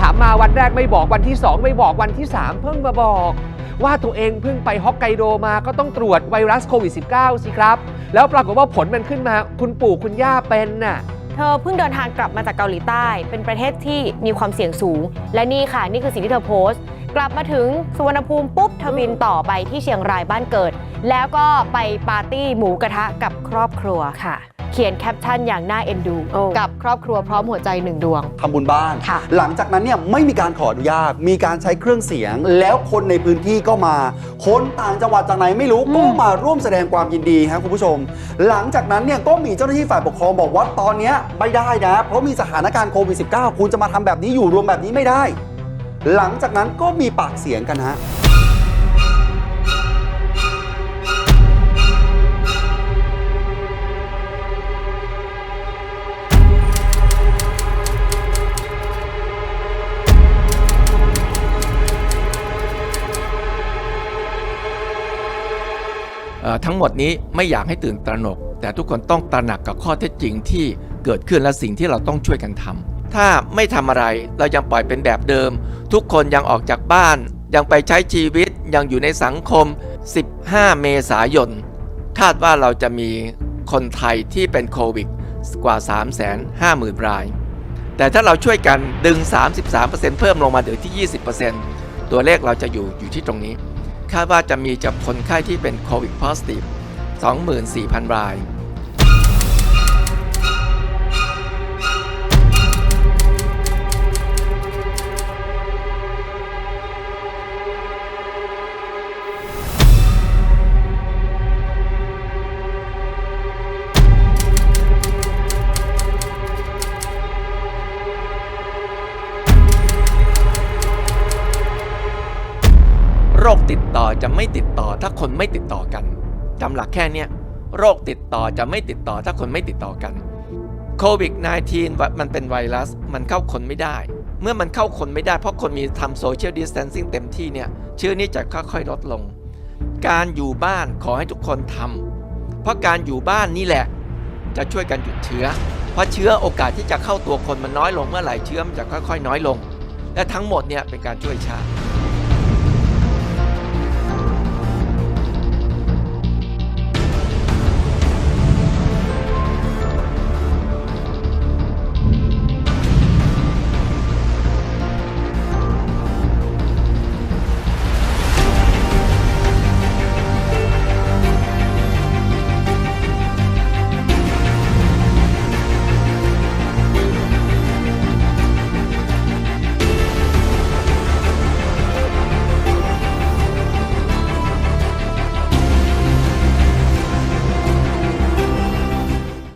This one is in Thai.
ถามมาวันแรกไม่บอกวันที่ 2 ไม่บอกวันที่ 3 เพิ่งมาบอก ว่าตัวเองเพิ่งไปฮอกไกโดมาก็ต้องตรวจไวรัสโควิด -19 สิครับ แล้วปรากฏว่าผลมันขึ้นมาคุณปู่คุณย่าเป็นน่ะเธอเพิ่งเดินทางกลับมาจากเกาหลีใต้ เป็นประเทศที่มีความเสี่ยงสูง และนี่ค่ะ นี่คือสิ่งที่เธอโพสต์ กลับมาถึงสุวรรณภูมิปุ๊บเธอบินต่อไปที่เชียงรายบ้านเกิด แล้วก็ไปปาร์ตี้หมูกระทะกับครอบครัวค่ะ เขียนแคปชั่นอย่างน่าเอ็นดูโอ้กับครอบครัวพร้อมหัวใจหนึ่งดวง ทำบุญบ้าน ค่ะหลังจากนั้นเนี่ยไม่มีการขออนุญาต มีการใช้เครื่องเสียง แล้วคนในพื้นที่ก็มา คนต่างจังหวัดจากไหนไม่รู้ก็มาร่วมแสดงความยินดีครับคุณผู้ชม หลังจากนั้นเนี่ยก็มีเจ้าหน้าที่ฝ่ายปกครองบอกว่าตอนเนี้ยไม่ได้นะ เพราะมีสถานการณ์โควิด -19 คุณจะมาทำแบบนี้อยู่รวมแบบนี้ไม่ได้ หลังจากนั้นก็มีปากเสียงกันฮะ ทั้งหมดนี้ไม่อยากให้ตื่นตระหนก แต่ทุกคนต้องตระหนักกับข้อเท็จจริงที่เกิดขึ้นและสิ่งที่เราต้องช่วยกันทำถ้าไม่ทำอะไรเรายังปล่อยเป็นแบบเดิม ทุกคนยังออกจากบ้าน ยังไปใช้ชีวิตยังอยู่ในสังคม 15 เมษายน คาดว่าเราจะมีคนไทยที่เป็นโควิดกว่า 350,000 ราย แต่ถ้าเราช่วยกันดึง 33%เพิ่มลงมาเหลือที่ 20%ตัวเลขเราจะอยู่อยู่ที่ตรงนี้ คาดว่าจะมีจับคนไข้ที่เป็นโควิด positive 24,000 ราย โรคติดต่อจะไม่ติดต่อถ้าคนไม่ติดต่อกันจำหลักแค่เนี้ยโรคติดต่อจะไม่ติดต่อถ้าคนไม่ติดต่อกันโควิด -19 มันเป็นไวรัสมันเข้าคนไม่ได้ เมื่อมันเข้าคนไม่ได้เพราะคนมีทำโซเชียลดิส a ทนซิ่งเต็มที่เนี่ยเชื้อนี้จะค่อยๆลดลง การอยู่บ้านขอให้ทุกคนทำเพราะการอยู่บ้านนี่แหละ จะช่วยกันหยุดเชื้อ เพราะเชื้อโอกาสที่จะเข้าตัวคนมันน้อยลงเมื่อไหร่เชื้อมันจะค่อยๆ น้อยลง และทั้งหมดเนี่ยเป็นการช่วยชาติ